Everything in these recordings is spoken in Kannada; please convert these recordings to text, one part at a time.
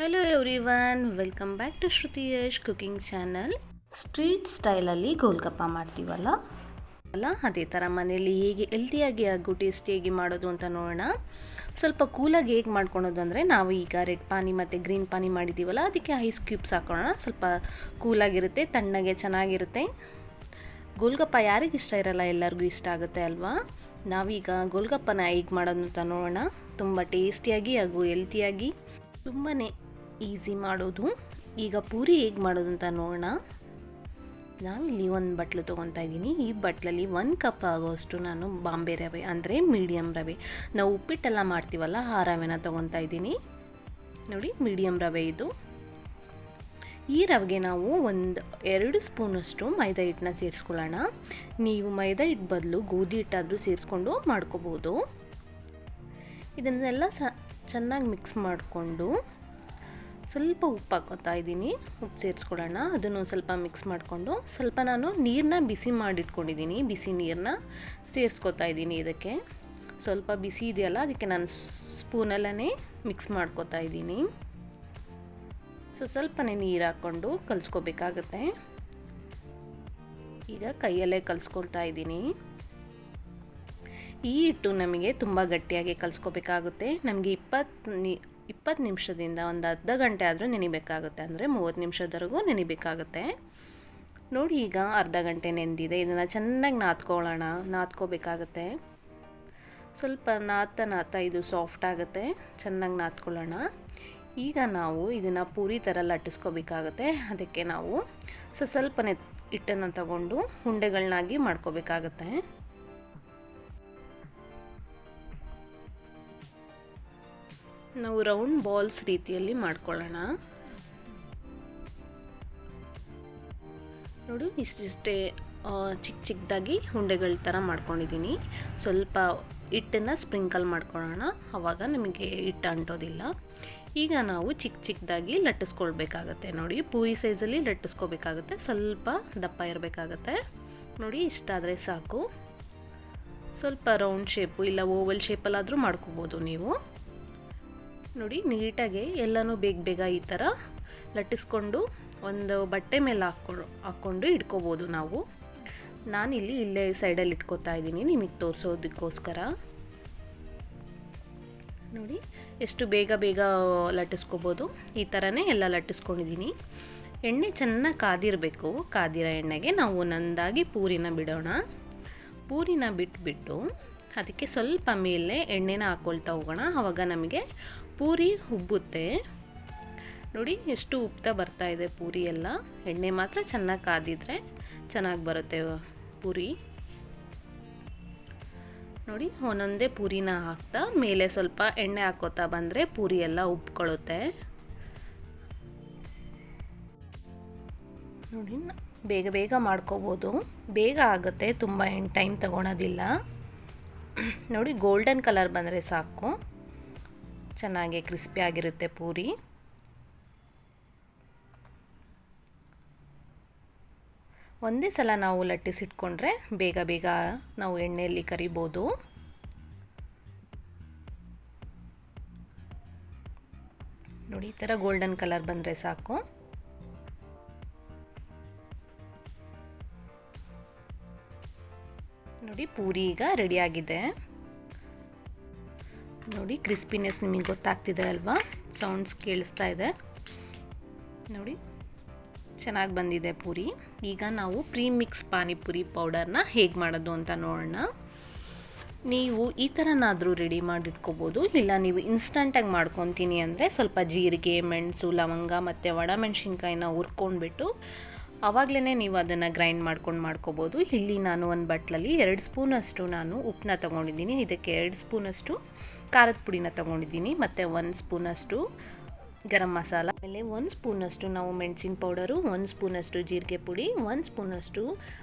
Hello everyone welcome back to Shruti Yash cooking channel street ಸ್ಟೈಲಲ್ಲಿ ಗೋಲ್ಗಪ್ಪ ಮಾಡ್ತೀವಲ್ಲ? ಅಲ್ಲ ಅದೇ ಥರ ಮನೆಯಲ್ಲಿ ಹೇಗೆ ಹೆಲ್ತಿಯಾಗಿ ಹಾಗೂ ಟೇಸ್ಟಿಯಾಗಿ ಮಾಡೋದು ಅಂತ ನೋಡೋಣ. ಸ್ವಲ್ಪ ಕೂಲಾಗಿ ಹೇಗೆ ಮಾಡ್ಕೊಳೋದು ಅಂದರೆ ನಾವು ಈಗ ರೆಡ್ ಪಾನಿ ಮತ್ತು ಗ್ರೀನ್ ಪಾನಿ ಮಾಡಿದ್ದೀವಲ್ಲ ಅದಕ್ಕೆ ಐಸ್ ಕ್ಯೂಬ್ಸ್ ಹಾಕೊಳ್ಳೋಣ ಸ್ವಲ್ಪ ಕೂಲಾಗಿರುತ್ತೆ ತಣ್ಣಗೆ ಚೆನ್ನಾಗಿರುತ್ತೆ. ಗೋಲ್ಗಪ್ಪ ಯಾರಿಗೆ ಇಷ್ಟ ಇರಲ್ಲ ಎಲ್ಲರಿಗೂ ಇಷ್ಟ ಆಗುತ್ತೆ ಅಲ್ವಾ? ನಾವೀಗ ಗೋಲ್ಗಪ್ಪನ ಹೇಗೆ ಮಾಡೋದು ಅಂತ ನೋಡೋಣ. ತುಂಬ ಟೇಸ್ಟಿಯಾಗಿ ಹಾಗೂ ಹೆಲ್ತಿಯಾಗಿ ತುಂಬಾ ಈಸಿ ಮಾಡೋದು. ಈಗ ಪೂರಿ ಹೇಗೆ ಮಾಡೋದು ಅಂತ ನೋಡೋಣ. ನಾವಿಲ್ಲಿ ಒಂದು ಬಟ್ಲು ತೊಗೊತಾ ಇದ್ದೀನಿ. ಈ ಬಟ್ಲಲ್ಲಿ ಒಂದು ಕಪ್ ಆಗೋಷ್ಟು ನಾನು ಬಾಂಬೆ ರವೆ, ಅಂದರೆ ಮೀಡಿಯಮ್ ರವೆ. ನಾವು ಉಪ್ಪಿಟ್ಟೆಲ್ಲ ಮಾಡ್ತೀವಲ್ಲ, ಆ ರವೆನ ತೊಗೊತಾ ಇದ್ದೀನಿ. ನೋಡಿ ಮೀಡಿಯಮ್ ರವೆ ಇದು. ಈ ರವೆಗೆ ನಾವು ಒಂದು ಎರಡು ಸ್ಪೂನಷ್ಟು ಮೈದಾ ಹಿಟ್ಟನ್ನ ಸೇರಿಸ್ಕೊಳ್ಳೋಣ. ನೀವು ಮೈದಾ ಹಿಟ್ಟು ಬದಲು ಗೋಧಿ ಹಿಟ್ಟಾದರೂ ಸೇರಿಸ್ಕೊಂಡು ಮಾಡ್ಕೋಬೋದು. ಇದನ್ನೆಲ್ಲ ಸ, ಚೆನ್ನಾಗಿ ಮಿಕ್ಸ್ ಮಾಡಿಕೊಂಡು ಸ್ವಲ್ಪ ಉಪ್ಪು ಹಾಕೋತಾ ಇದ್ದೀನಿ. ಉಪ್ಪು ಸೇರಿಸ್ಕೊಳ್ಳೋಣ. ಅದನ್ನು ಸ್ವಲ್ಪ ಮಿಕ್ಸ್ ಮಾಡಿಕೊಂಡು ಸ್ವಲ್ಪ ನಾನು ನೀರನ್ನ ಬಿಸಿ ಮಾಡಿಟ್ಕೊಂಡಿದ್ದೀನಿ. ಬಿಸಿ ನೀರನ್ನ ಸೇರಿಸ್ಕೊತಾ ಇದ್ದೀನಿ ಇದಕ್ಕೆ. ಸ್ವಲ್ಪ ಬಿಸಿ ಇದೆಯಲ್ಲ, ಅದಕ್ಕೆ ನಾನು ಸ್ಪೂನಲ್ಲೇ ಮಿಕ್ಸ್ ಮಾಡ್ಕೋತಾ ಇದ್ದೀನಿ. ಸೊ, ಸ್ವಲ್ಪನೇ ನೀರು ಹಾಕ್ಕೊಂಡು ಕಲಿಸ್ಕೋಬೇಕಾಗತ್ತೆ. ಈಗ ಕೈಯಲ್ಲೇ ಕಲಿಸ್ಕೊಳ್ತಾ ಇದ್ದೀನಿ. ಈ ಹಿಟ್ಟು ನಮಗೆ ತುಂಬ ಗಟ್ಟಿಯಾಗಿ ಕಲಿಸ್ಕೋಬೇಕಾಗುತ್ತೆ. ನಮಗೆ ಇಪ್ಪತ್ತು ನಿ ಇಪ್ಪತ್ತು ನಿಮಿಷದಿಂದ ಒಂದು ಅರ್ಧ ಗಂಟೆ ಆದರೂ ನೆನಿಬೇಕಾಗುತ್ತೆ. ಅಂದರೆ ಮೂವತ್ತು ನಿಮಿಷದವರೆಗೂ ನೆನಿಬೇಕಾಗುತ್ತೆ. ನೋಡಿ ಈಗ ಅರ್ಧ ಗಂಟೆ ನೆಂದಿದೆ. ಇದನ್ನು ಚೆನ್ನಾಗಿ ನಾದ್ಕೊಳ್ಳೋಣ. ನಾದ್ಕೋಬೇಕಾಗತ್ತೆ. ಸ್ವಲ್ಪ ನಾತ ನಾತ ಇದು ಸಾಫ್ಟ್ ಆಗುತ್ತೆ. ಚೆನ್ನಾಗಿ ನಾದ್ಕೊಳ್ಳೋಣ. ಈಗ ನಾವು ಇದನ್ನು ಪೂರಿ ಥರ ಲಟ್ಟಿಸ್ಕೋಬೇಕಾಗತ್ತೆ. ಅದಕ್ಕೆ ನಾವು ಸೊ ಸ್ವಲ್ಪನೇ ಹಿಟ್ಟನ್ನು ತಗೊಂಡು ಉಂಡೆಗಳನ್ನಾಗಿ ಮಾಡ್ಕೋಬೇಕಾಗತ್ತೆ. ನಾವು ರೌಂಡ್ ಬಾಲ್ಸ್ ರೀತಿಯಲ್ಲಿ ಮಾಡ್ಕೊಳ್ಳೋಣ. ನೋಡು, ಇಷ್ಟಿಷ್ಟೇ ಚಿಕ್ಕ ಚಿಕ್ಕದಾಗಿ ಉಂಡೆಗಳ ಥರ ಮಾಡ್ಕೊಂಡಿದ್ದೀನಿ. ಸ್ವಲ್ಪ ಹಿಟ್ಟನ್ನು ಸ್ಪ್ರಿಂಕಲ್ ಮಾಡ್ಕೊಳ್ಳೋಣ. ಆವಾಗ ನಿಮಗೆ ಹಿಟ್ಟು ಅಂಟೋದಿಲ್ಲ. ಈಗ ನಾವು ಚಿಕ್ಕ ಚಿಕ್ಕದಾಗಿ ಲಟ್ಟಿಸ್ಕೊಳ್ಬೇಕಾಗತ್ತೆ. ನೋಡಿ, ಪೂರಿ ಸೈಜಲ್ಲಿ ಲಟ್ಟಿಸ್ಕೋಬೇಕಾಗತ್ತೆ. ಸ್ವಲ್ಪ ದಪ್ಪ ಇರಬೇಕಾಗತ್ತೆ. ನೋಡಿ ಇಷ್ಟಾದರೆ ಸಾಕು. ಸ್ವಲ್ಪ ರೌಂಡ್ ಶೇಪು, ಇಲ್ಲ ಓವಲ್ ಶೇಪಲ್ಲಾದರೂ ಮಾಡ್ಕೋಬೋದು ನೀವು. ನೋಡಿ, ನೀಟಾಗಿ ಎಲ್ಲನೂ ಬೇಗ ಬೇಗ ಈ ಥರ ಲಟ್ಟಿಸ್ಕೊಂಡು ಒಂದು ಬಟ್ಟೆ ಮೇಲೆ ಹಾಕ್ಕೊಂಡು ಹಾಕ್ಕೊಂಡು ಇಟ್ಕೋಬೋದು ನಾವು. ನಾನಿಲ್ಲಿ ಇಲ್ಲೇ ಸೈಡಲ್ಲಿ ಇಟ್ಕೋತಾ ಇದ್ದೀನಿ ನಿಮಗೆ ತೋರಿಸೋದಕ್ಕೋಸ್ಕರ. ನೋಡಿ, ಎಷ್ಟು ಬೇಗ ಬೇಗ ಲಟ್ಟಿಸ್ಕೋಬೋದು. ಈ ಥರನೇ ಎಲ್ಲ ಲಟ್ಟಿಸ್ಕೊಂಡಿದ್ದೀನಿ. ಎಣ್ಣೆ ಚೆನ್ನಾಗಿ ಕಾದಿರಬೇಕು. ಕಾದಿರೋ ಎಣ್ಣೆಗೆ ನಾವು ಒಂದೊಂದಾಗಿ ಪೂರಿನ ಬಿಡೋಣ. ಪೂರಿನ ಬಿಟ್ಬಿಟ್ಟು ಅದಕ್ಕೆ ಸ್ವಲ್ಪ ಮೇಲೆ ಎಣ್ಣೆನ ಹಾಕ್ಕೊಳ್ತಾ ಹೋಗೋಣ. ಆವಾಗ ನಮಗೆ ಪೂರಿ ಉಬ್ಬುತ್ತೆ ನೋಡಿ, ಎಷ್ಟು ಉಬ್ತಾ ಬರ್ತಾ ಇದೆ ಪೂರಿ ಎಲ್ಲ. ಎಣ್ಣೆ ಮಾತ್ರ ಚೆನ್ನಾಗಿ ಕಾದಿದ್ರೆ ಚೆನ್ನಾಗಿ ಬರುತ್ತೆ ಪೂರಿ. ನೋಡಿ, ಒಂದೊಂದೇ ಪೂರಿನ ಹಾಕ್ತಾ ಮೇಲೆ ಸ್ವಲ್ಪ ಎಣ್ಣೆ ಹಾಕೋತಾ ಬಂದರೆ ಪೂರಿ ಎಲ್ಲ ಉಬ್ಕೊಳ್ಳುತ್ತೆ ನೋಡಿ, ಬೇಗ ಬೇಗ ಮಾಡ್ಕೋಬೋದು. ಬೇಗ ಆಗುತ್ತೆ, ತುಂಬ ಏನು ಟೈಮ್ ತಗೊಳೋದಿಲ್ಲ. ನೋಡಿ ಗೋಲ್ಡನ್ ಕಲರ್ ಬಂದರೆ ಸಾಕು. ಚೆನ್ನಾಗಿ ಕ್ರಿಸ್ಪಿ ಆಗಿರುತ್ತೆ ಪೂರಿ. ಒಂದೇ ಸಲ ನಾವು ಲಟ್ಟಿಸಿಟ್ಕೊಂಡ್ರೆ ಬೇಗ ಬೇಗ ನಾವು ಎಣ್ಣೆಯಲ್ಲಿ ಕರಿಬೋದು. ನೋಡಿ, ಈ ಥರ ಗೋಲ್ಡನ್ ಕಲರ್ ಬಂದರೆ ಸಾಕು. ನೋಡಿ, ಪೂರಿ ಈಗ ರೆಡಿಯಾಗಿದೆ. ನೋಡಿ ಕ್ರಿಸ್ಪಿನೆಸ್ ನಿಮಗೆ ಗೊತ್ತಾಗ್ತಿದೆ ಅಲ್ವಾ? ಸೌಂಡ್ಸ್ ಕೇಳಿಸ್ತಾ ಇದೆ. ನೋಡಿ, ಚೆನ್ನಾಗಿ ಬಂದಿದೆ ಪೂರಿ. ಈಗ ನಾವು ಪ್ರೀ ಮಿಕ್ಸ್ ಪಾನಿಪುರಿ ಪೌಡರ್ನ ಹೇಗೆ ಮಾಡೋದು ಅಂತ ನೋಡೋಣ. ನೀವು ಈ ಥರನಾದರೂ ರೆಡಿ ಮಾಡಿಟ್ಕೋಬೋದು. ಇಲ್ಲ, ನೀವು ಇನ್ಸ್ಟಂಟಾಗಿ ಮಾಡ್ಕೊತೀನಿ ಅಂದರೆ ಸ್ವಲ್ಪ ಜೀರಿಗೆ, ಮೆಣಸು, ಲವಂಗ ಮತ್ತು ಒಣಮೆಣ್ಸಿನ್ಕಾಯಿನ ಹುರ್ಕೊಂಡ್ಬಿಟ್ಟು ಆವಾಗಲೇ ನೀವು ಅದನ್ನು ಗ್ರೈಂಡ್ ಮಾಡ್ಕೊಂಡು ಮಾಡ್ಕೋಬೋದು. ಇಲ್ಲಿ ನಾನು ಒಂದು ಬಟ್ಲಲ್ಲಿ ಎರಡು ಸ್ಪೂನಷ್ಟು ನಾನು ಉಪ್ಪನ್ನ ತೊಗೊಂಡಿದ್ದೀನಿ. ಇದಕ್ಕೆ ಎರಡು ಸ್ಪೂನಷ್ಟು ಖಾರದ ಪುಡಿನ ತೊಗೊಂಡಿದ್ದೀನಿ. ಮತ್ತು ಒಂದು ಸ್ಪೂನಷ್ಟು ಗರಂ ಮಸಾಲ. ಆಮೇಲೆ ಒಂದು ಸ್ಪೂನಷ್ಟು ನಾವು ಮೆಣಸಿನ ಪೌಡರು, ಒಂದು ಸ್ಪೂನಷ್ಟು ಜೀರಿಗೆ ಪುಡಿ, ಒಂದು ಸ್ಪೂನಷ್ಟು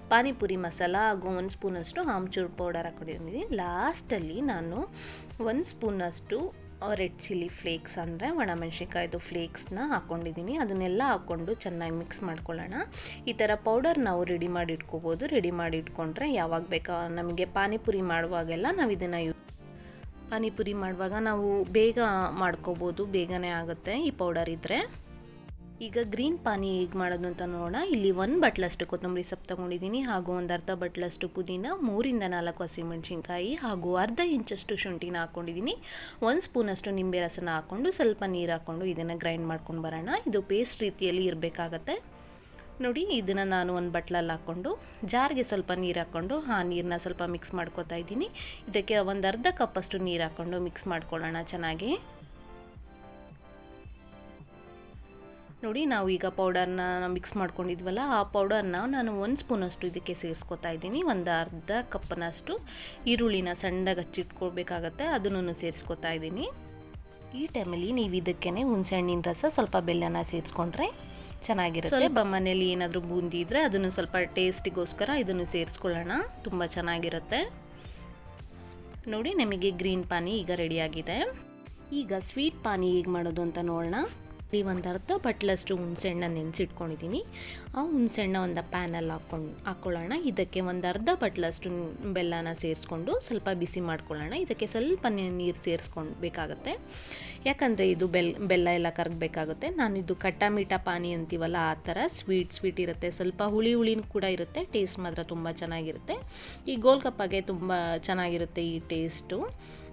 ಪಾನಿಪುರಿ ಮಸಾಲ ಹಾಗೂ ಒಂದು ಸ್ಪೂನಷ್ಟು ಆಮ್ಚೂರು ಪೌಡರ್ ಹಾಕೊಂಡಿದ್ದೀನಿ. ಲಾಸ್ಟಲ್ಲಿ ನಾನು ಒಂದು ಸ್ಪೂನಷ್ಟು ರೆಡ್ ಚಿಲ್ಲಿ ಫ್ಲೇಕ್ಸ್ ಅಂದರೆ ಒಣಮೆಣ್ಸಿನ್ಕಾಯ್ದು ಫ್ಲೇಕ್ಸ್ನ ಹಾಕ್ಕೊಂಡಿದ್ದೀನಿ. ಅದನ್ನೆಲ್ಲ ಹಾಕ್ಕೊಂಡು ಚೆನ್ನಾಗಿ ಮಿಕ್ಸ್ ಮಾಡ್ಕೊಳ್ಳೋಣ. ಈ ಥರ ಪೌಡರ್ ನಾವು ರೆಡಿ ಮಾಡಿ ಇಟ್ಕೋಬೋದು ರೆಡಿ ಮಾಡಿ ಇಟ್ಕೊಂಡ್ರೆ ಯಾವಾಗ ಬೇಕಾ ನಮಗೆ ಪಾನಿಪುರಿ ಮಾಡುವಾಗೆಲ್ಲ ನಾವು ಇದನ್ನು ಯೂಸ್ ಪಾನಿಪುರಿ ಮಾಡುವಾಗ ನಾವು ಬೇಗ ಮಾಡ್ಕೋಬೋದು. ಬೇಗನೆ ಆಗುತ್ತೆ ಈ ಪೌಡರ್ ಇದ್ದರೆ. ಈಗ ಗ್ರೀನ್ ಪಾನಿ ಹೇಗೆ ಮಾಡೋದು ಅಂತ ನೋಡೋಣ. ಇಲ್ಲಿ ಒಂದು ಬಟ್ಲಷ್ಟು ಕೊತ್ತಂಬರಿ ಸೊಪ್ಪು ತೊಗೊಂಡಿದ್ದೀನಿ ಹಾಗೂ ಒಂದು ಅರ್ಧ ಬಟ್ಲಷ್ಟು ಪುದೀನ, ಮೂರಿಂದ ನಾಲ್ಕು ಹಸಿಮೆಣಸಿನ್ಕಾಯಿ ಹಾಗೂ ಅರ್ಧ ಇಂಚಷ್ಟು ಶುಂಠಿನ ಹಾಕ್ಕೊಂಡಿದ್ದೀನಿ ಒಂದು ಸ್ಪೂನಷ್ಟು ನಿಂಬೆ ರಸನ ಹಾಕ್ಕೊಂಡು ಸ್ವಲ್ಪ ನೀರು ಹಾಕ್ಕೊಂಡು ಇದನ್ನು ಗ್ರೈಂಡ್ ಮಾಡ್ಕೊಂಡು ಬರೋಣ. ಇದು ಪೇಸ್ಟ್ ರೀತಿಯಲ್ಲಿ ಇರಬೇಕಾಗತ್ತೆ. ನೋಡಿ, ಇದನ್ನು ನಾನು ಒಂದು ಬಟ್ಲಲ್ಲಿ ಹಾಕ್ಕೊಂಡು ಜಾರಿಗೆ ಸ್ವಲ್ಪ ನೀರು ಹಾಕ್ಕೊಂಡು ಆ ನೀರನ್ನ ಸ್ವಲ್ಪ ಮಿಕ್ಸ್ ಮಾಡ್ಕೊತಾ ಇದ್ದೀನಿ. ಇದಕ್ಕೆ ಒಂದು ಅರ್ಧ ಕಪ್ಪಷ್ಟು ನೀರು ಹಾಕ್ಕೊಂಡು ಮಿಕ್ಸ್ ಮಾಡ್ಕೊಳ್ಳೋಣ ಚೆನ್ನಾಗಿ. ನೋಡಿ ನಾವು ಈಗ ಪೌಡರ್ನ ಮಿಕ್ಸ್ ಮಾಡ್ಕೊಂಡಿದ್ವಲ್ಲ ಆ ಪೌಡರ್ನ ನಾನು ಒಂದು ಸ್ಪೂನಷ್ಟು ಇದಕ್ಕೆ ಸೇರಿಸ್ಕೊತಾ ಇದ್ದೀನಿ. ಒಂದು ಅರ್ಧ ಕಪ್ಪನಷ್ಟು ಈರುಳ್ಳಿನ ಸಣ್ಣದಾಗಿ ಹಚ್ಚಿಟ್ಕೊಳ್ಬೇಕಾಗತ್ತೆ ಅದನ್ನು ಸೇರಿಸ್ಕೊತಾ ಇದ್ದೀನಿ. ಈ ಟೈಮಲ್ಲಿ ನೀವು ಇದಕ್ಕೇ ಹುಣಸೆಹಣ್ಣಿನ ರಸ ಸ್ವಲ್ಪ ಬೆಲ್ಲನ ಸೇರಿಸ್ಕೊಂಡ್ರೆ ಚೆನ್ನಾಗಿರುತ್ತೆ. ಸ್ವಲ್ಪ ಮನೇಲಿ ಏನಾದರೂ ಬೂಂದಿ ಇದ್ದರೆ ಅದನ್ನು ಸ್ವಲ್ಪ ಟೇಸ್ಟಿಗೋಸ್ಕರ ಇದನ್ನು ಸೇರಿಸ್ಕೊಳ್ಳೋಣ ತುಂಬ ಚೆನ್ನಾಗಿರುತ್ತೆ. ನೋಡಿ ನಮಗೆ ಗ್ರೀನ್ ಪಾನಿ ಈಗ ರೆಡಿಯಾಗಿದೆ ಈಗ ಸ್ವೀಟ್ ಪಾನಿ ಹೇಗೆ ಮಾಡೋದು ಅಂತ ನೋಡೋಣ. ಈ ಒಂದು ಅರ್ಧ ಬಟ್ಲಷ್ಟು ಹುಣಸೆಹಣ್ಣ ನೆನೆಸಿಟ್ಕೊಂಡಿದ್ದೀನಿ ಆ ಹುಣಸೆಹಣ್ಣ ಒಂದು ಪ್ಯಾನಲ್ಲಿ ಹಾಕ್ಕೊಂಡು, ಹಾಕ್ಕೊಳ್ಳೋಣ. ಇದಕ್ಕೆ ಒಂದು ಅರ್ಧ ಬಟ್ಲಷ್ಟು ಬೆಲ್ಲನ ಸೇರಿಸ್ಕೊಂಡು ಸ್ವಲ್ಪ ಬಿಸಿ ಮಾಡ್ಕೊಳ್ಳೋಣ. ಇದಕ್ಕೆ ಸ್ವಲ್ಪ ನೀರು ಸೇರಿಸ್ಕೊಂಡು ಬೇಕಾಗುತ್ತೆ. ಯಾಕಂದರೆ ಇದು ಬೆಲ್, ಬೆಲ್ಲ ಎಲ್ಲ ಕರಗಬೇಕಾಗುತ್ತೆ. ನಾನು ಇದು ಕಟ್ಟ ಮೀಠ ಪಾನಿ ಅಂತೀವಲ್ಲ, ಆ ಥರ ಸ್ವೀಟ್ ಸ್ವೀಟ್ ಇರುತ್ತೆ. ಸ್ವಲ್ಪ ಹುಳಿ ಹುಳಿನೂ ಕೂಡ ಇರುತ್ತೆ. ಟೇಸ್ಟ್ ಮಾತ್ರ ತುಂಬ ಚೆನ್ನಾಗಿರುತ್ತೆ. ಈ ಗೋಲ್ಗಪ್ಪಗೆ ತುಂಬ ಚೆನ್ನಾಗಿರುತ್ತೆ ಈ ಟೇಸ್ಟು.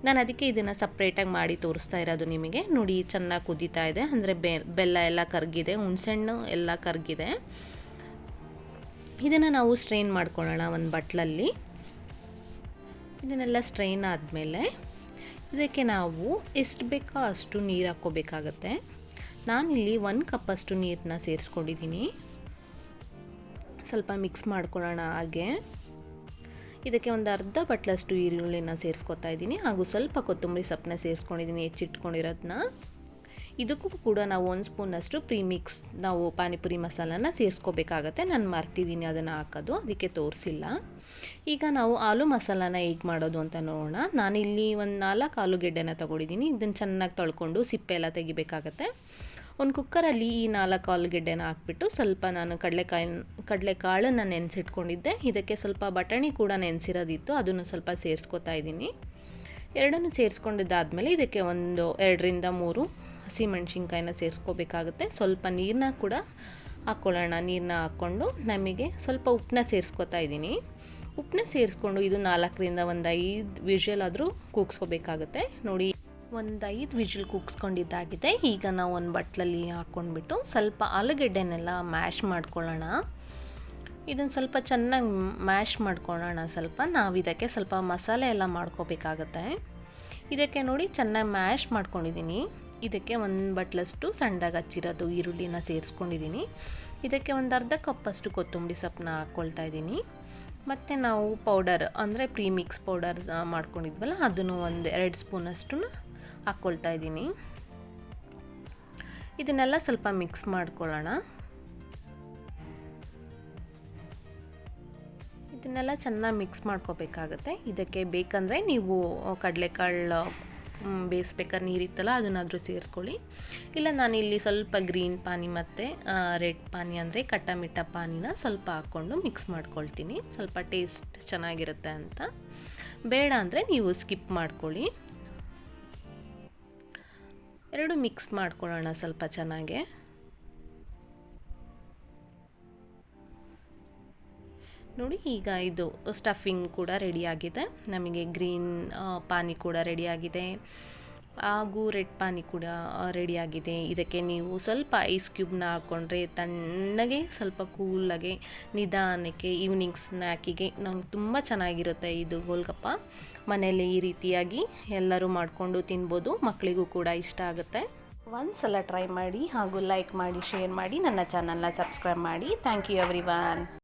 ನಾನು ಅದಕ್ಕೆ ಇದನ್ನು ಸಪ್ರೇಟಾಗಿ ಮಾಡಿ ತೋರಿಸ್ತಾ ಇರೋದು ನಿಮಗೆ. ನೋಡಿ, ಚೆನ್ನಾಗಿ ಕುದೀತಾ ಇದೆ. ಅಂದರೆ ಬೆಲ್ಲ ಎಲ್ಲ ಕರಗಿದೆ, ಹುಣಸೆಹಣ್ಣು ಎಲ್ಲ ಕರಗಿದೆ. ಇದನ್ನು ನಾವು ಸ್ಟ್ರೈನ್ ಮಾಡ್ಕೊಳ್ಳೋಣ ಒಂದು ಬಟ್ಲಲ್ಲಿ. ಇದನ್ನೆಲ್ಲ ಸ್ಟ್ರೈನ್ ಆದಮೇಲೆ ಇದಕ್ಕೆ ನಾವು ಎಷ್ಟು ಬೇಕೋ ಅಷ್ಟು ನೀರು ಹಾಕ್ಕೋಬೇಕಾಗತ್ತೆ. ನಾನಿಲ್ಲಿ ಒಂದು ಕಪ್ಪಷ್ಟು ನೀರನ್ನ ಸೇರಿಸ್ಕೊಂಡಿದ್ದೀನಿ. ಸ್ವಲ್ಪ ಮಿಕ್ಸ್ ಮಾಡ್ಕೊಳ್ಳೋಣ ಹಾಗೆ. ಇದಕ್ಕೆ ಒಂದು ಅರ್ಧ ಬಟ್ಲಷ್ಟು ಈರುಳ್ಳಿನ ಸೇರಿಸ್ಕೊತಾ ಇದ್ದೀನಿ ಹಾಗೂ ಸ್ವಲ್ಪ ಕೊತ್ತಂಬರಿ ಸೊಪ್ಪನ್ನ ಸೇರಿಸ್ಕೊಂಡಿದ್ದೀನಿ ಹೆಚ್ಚಿಟ್ಕೊಂಡಿರೋದನ್ನ ಇದಕ್ಕೂ ಕೂಡ ನಾವು ಒಂದು ಸ್ಪೂನಷ್ಟು ಪ್ರೀಮಿಕ್ಸ್, ನಾವು ಪಾನಿಪುರಿ ಮಸಾಲನ ಸೇರಿಸ್ಕೋಬೇಕಾಗತ್ತೆ. ನಾನು ಮರ್ತಿದ್ದೀನಿ ಅದನ್ನು ಹಾಕೋದು, ಅದಕ್ಕೆ ತೋರಿಸಿಲ್ಲ. ಈಗ ನಾವು ಆಲೂ ಮಸಾಲನ ಹೇಗೆ ಮಾಡೋದು ಅಂತ ನೋಡೋಣ. ನಾನಿಲ್ಲಿ ಒಂದು ನಾಲ್ಕು ಆಲೂಗೆಡ್ಡೆನ ತೊಗೊಂಡಿದ್ದೀನಿ. ಇದನ್ನು ಚೆನ್ನಾಗಿ ತೊಳ್ಕೊಂಡು ಸಿಪ್ಪೆ ಎಲ್ಲ ತೆಗಿಬೇಕಾಗತ್ತೆ. ಒಂದು ಕುಕ್ಕರಲ್ಲಿ ಈ ನಾಲ್ಕು ಆಲೂಗೆಡ್ಡೆನ ಹಾಕ್ಬಿಟ್ಟು ಸ್ವಲ್ಪ ನಾನು ಕಡಲೆಕಾಯಿ, ಕಡಲೆಕಾಳನ್ನು ನೆನೆಸಿಟ್ಕೊಂಡಿದ್ದೆ. ಇದಕ್ಕೆ ಸ್ವಲ್ಪ ಬಟಾಣಿ ಕೂಡ ನೆನೆಸಿರೋದಿತ್ತು, ಅದನ್ನು ಸ್ವಲ್ಪ ಸೇರಿಸ್ಕೊತಾ ಇದ್ದೀನಿ. ಎರಡನ್ನು ಸೇರಿಸ್ಕೊಂಡಿದ್ದಾದಮೇಲೆ ಇದಕ್ಕೆ ಒಂದು ಎರಡರಿಂದ ಮೂರು ಹಸಿಮೆಣ್ಸಿನ್ಕಾಯಿನ ಸೇರಿಸ್ಕೋಬೇಕಾಗುತ್ತೆ. ಸ್ವಲ್ಪ ನೀರನ್ನ ಕೂಡ ಹಾಕ್ಕೊಳ್ಳೋಣ. ನೀರನ್ನ ಹಾಕ್ಕೊಂಡು ನಮಗೆ ಸ್ವಲ್ಪ ಉಪ್ಪನ್ನ ಸೇರಿಸ್ಕೊತಾ ಇದ್ದೀನಿ. ಉಪ್ಪನ್ನ ಸೇರಿಸ್ಕೊಂಡು ಇದು ನಾಲ್ಕರಿಂದ ಒಂದು ಐದು ವಿಷಲ್ ಆದರೂ ಕೂಗ್ಸ್ಕೋಬೇಕಾಗುತ್ತೆ. ನೋಡಿ ಒಂದು ಐದು ವಿಜಿಲ್ ಕುಗ್ಸ್ಕೊಂಡಿದ್ದಾಗಿದೆ ಈಗ ನಾವು ಒಂದು ಬಟ್ಲಲ್ಲಿ ಹಾಕ್ಕೊಂಡ್ಬಿಟ್ಟು ಸ್ವಲ್ಪ ಆಲೂಗೆಡ್ಡೆನೆಲ್ಲ ಮ್ಯಾಶ್ ಮಾಡ್ಕೊಳ್ಳೋಣ. ಇದನ್ನು ಸ್ವಲ್ಪ ಚೆನ್ನಾಗಿ ಮ್ಯಾಶ್ ಮಾಡ್ಕೊಳ್ಳೋಣ ಸ್ವಲ್ಪ. ನಾವು ಇದಕ್ಕೆ ಸ್ವಲ್ಪ ಮಸಾಲೆ ಎಲ್ಲ ಮಾಡ್ಕೋಬೇಕಾಗತ್ತೆ. ಇದಕ್ಕೆ ನೋಡಿ ಚೆನ್ನಾಗಿ ಮ್ಯಾಶ್ ಮಾಡ್ಕೊಂಡಿದ್ದೀನಿ. ಇದಕ್ಕೆ ಒಂದು ಬಟ್ಲಷ್ಟು ಸಣ್ಣದಾಗಿ ಹಚ್ಚಿರೋದು ಈರುಳ್ಳಿನ ಸೇರಿಸ್ಕೊಂಡಿದ್ದೀನಿ. ಇದಕ್ಕೆ ಒಂದು ಅರ್ಧ ಕಪ್ಪಷ್ಟು ಕೊತ್ತಂಬರಿ ಸೊಪ್ಪನ್ನ ಹಾಕ್ಕೊಳ್ತಾ ಇದ್ದೀನಿ. ಮತ್ತು ನಾವು ಪೌಡರ್ ಅಂದರೆ ಪ್ರೀಮಿಕ್ಸ್ ಪೌಡರ್ ಮಾಡ್ಕೊಂಡಿದ್ವಲ್ಲ, ಅದನ್ನು ಒಂದು ಎರಡು ಸ್ಪೂನಷ್ಟು ಹಾಕ್ಕೊಳ್ತಾ ಇದ್ದೀನಿ. ಇದನ್ನೆಲ್ಲ ಸ್ವಲ್ಪ ಮಿಕ್ಸ್ ಮಾಡ್ಕೊಳ್ಳೋಣ. ಇದನ್ನೆಲ್ಲ ಚೆನ್ನಾಗಿ ಮಿಕ್ಸ್ ಮಾಡ್ಕೋಬೇಕಾಗತ್ತೆ. ಇದಕ್ಕೆ ಬೇಕಂದರೆ ನೀವು ಕಡಲೆಕಾಳು ಬೇಯಿಸ್ಬೇಕಾದ್ರೆ ನೀರಿತ್ತಲ್ಲ ಅದನ್ನಾದರೂ ಸೇರಿಸ್ಕೊಳ್ಳಿ ಇಲ್ಲ ನಾನಿಲ್ಲಿ ಸ್ವಲ್ಪ ಗ್ರೀನ್ ಪಾನಿ ಮತ್ತು ರೆಡ್ ಪಾನಿ ಅಂದರೆ ಕಟ್ಟ ಮಿಟ್ಟ ಪಾನಿನ ಸ್ವಲ್ಪ ಹಾಕ್ಕೊಂಡು ಮಿಕ್ಸ್ ಮಾಡ್ಕೊಳ್ತೀನಿ. ಸ್ವಲ್ಪ ಟೇಸ್ಟ್ ಚೆನ್ನಾಗಿರುತ್ತೆ ಅಂತ. ಬೇಡ ಅಂದರೆ ನೀವು ಸ್ಕಿಪ್ ಮಾಡ್ಕೊಳ್ಳಿ. ಎರಡು ಮಿಕ್ಸ್ ಮಾಡ್ಕೊಳ್ಳೋಣ ಸ್ವಲ್ಪ ಚೆನ್ನಾಗೆ. ನೋಡಿ, ಈಗ ಇದು ಸ್ಟಫಿಂಗ್ ಕೂಡ ರೆಡಿಯಾಗಿದೆ ನಮಗೆ ಗ್ರೀನ್ ಪಾನಿ ಕೂಡ ರೆಡಿಯಾಗಿದೆ ಹಾಗೂ ರೆಡ್ ಪಾನಿ ಕೂಡ ರೆಡಿಯಾಗಿದೆ ಇದಕ್ಕೆ ನೀವು ಸ್ವಲ್ಪ ಐಸ್ ಕ್ಯೂಬ್ನ ಹಾಕ್ಕೊಂಡ್ರೆ ತಣ್ಣಗೆ ಸ್ವಲ್ಪ ಕೂಲಾಗೆ ನಿಧಾನಕ್ಕೆ ಈವ್ನಿಂಗ್ ಸ್ನ್ಯಾಕಿಗೆ ನಂಗೆ ತುಂಬ ಚೆನ್ನಾಗಿರುತ್ತೆ ಇದು ಗೋಲ್ಗಪ್ಪ. ಮನೆಯಲ್ಲಿ ಈ ರೀತಿಯಾಗಿ ಎಲ್ಲರೂ ಮಾಡಿಕೊಂಡು ತಿನ್ಬೋದು ಮಕ್ಕಳಿಗೂ ಕೂಡ ಇಷ್ಟ ಆಗುತ್ತೆ. ಒಂದು ಸಲ ಟ್ರೈ ಮಾಡಿ ಹಾಗೂ ಲೈಕ್ ಮಾಡಿ ಶೇರ್ ಮಾಡಿ, ನನ್ನ ಚಾನಲ್ನ ಸಬ್ಸ್ಕ್ರೈಬ್ ಮಾಡಿ. Thank you every